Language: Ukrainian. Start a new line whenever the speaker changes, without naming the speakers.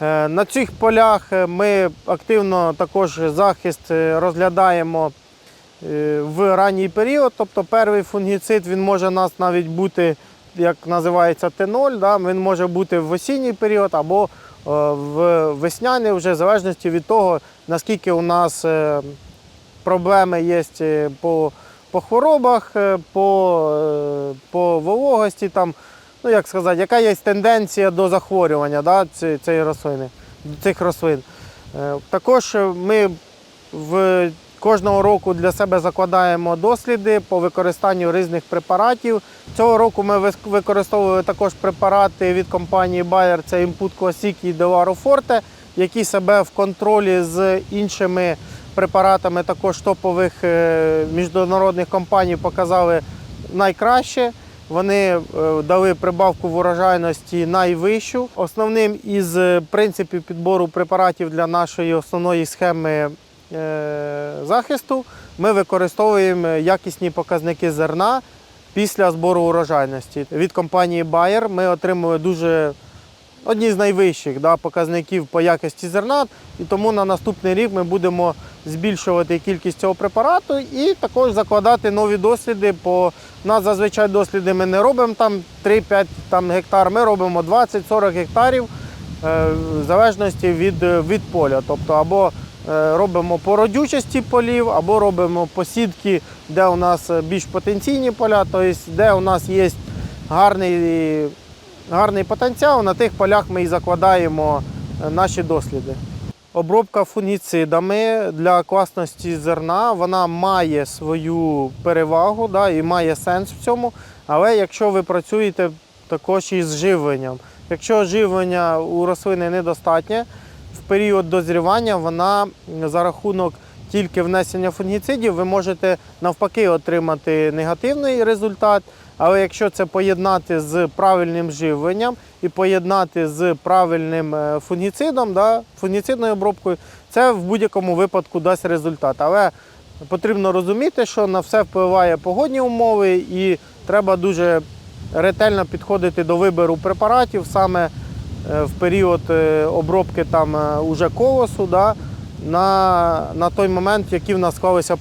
Е, На цих полях е, ми активно також захист е, розглядаємо в ранній період. Тобто перший фунгіцид він може у нас навіть бути, як називається Т0, да? він може бути в осінній період або в весняний, вже в залежності від того, наскільки у нас проблеми є по, по хворобах, по, по вологості, там, ну як сказати, яка є тенденція до захворювання да, цієї рослини, цих рослин. Е, Також ми в кожного року для себе закладаємо досліди по використанню різних препаратів. Цього року ми використовували також препарати від компанії Bayer, це Input Classic і Delaro Forte, які себе в контролі з іншими препаратами також топових е, міжнародних компаній показали найкраще. Вони е, дали прибавку в урожайності найвищу. Основним із е, принципів підбору препаратів для нашої основної схеми е, захисту ми використовуємо якісні показники зерна після збору урожайності. Від компанії Bayer ми отримали дуже одні з найвищих да, показників по якості зерна, і тому на наступний рік ми будемо збільшувати кількість цього препарату і також закладати нові досліди. По нас зазвичай досліди ми не робимо там 3-5 там, гектар, ми робимо 20-40 гектарів е, в залежності від, від поля. Тобто або е, робимо по родючості полів, або робимо посідки, де у нас більш потенційні поля, тобто де у нас є гарний гарний потенціал. На тих полях ми і закладаємо е, наші досліди. Обробка фунгіцидами для класності зерна вона має свою перевагу да, і має сенс в цьому. Але якщо ви працюєте також із живленням, якщо живлення у рослини недостатнє, в період дозрівання вона за рахунок тільки внесення фунгіцидів, ви можете навпаки отримати негативний результат. Але якщо це поєднати з правильним живленням і поєднати з правильним е, фунгіцидом, да, фунгіцидною обробкою, це в будь-якому випадку дасть результат. Але потрібно розуміти, що на все впливає погодні умови, і треба дуже ретельно підходити до вибору препаратів саме е, в період е, обробки там уже колосу, да, на, на той момент, які в нас склалися погодні.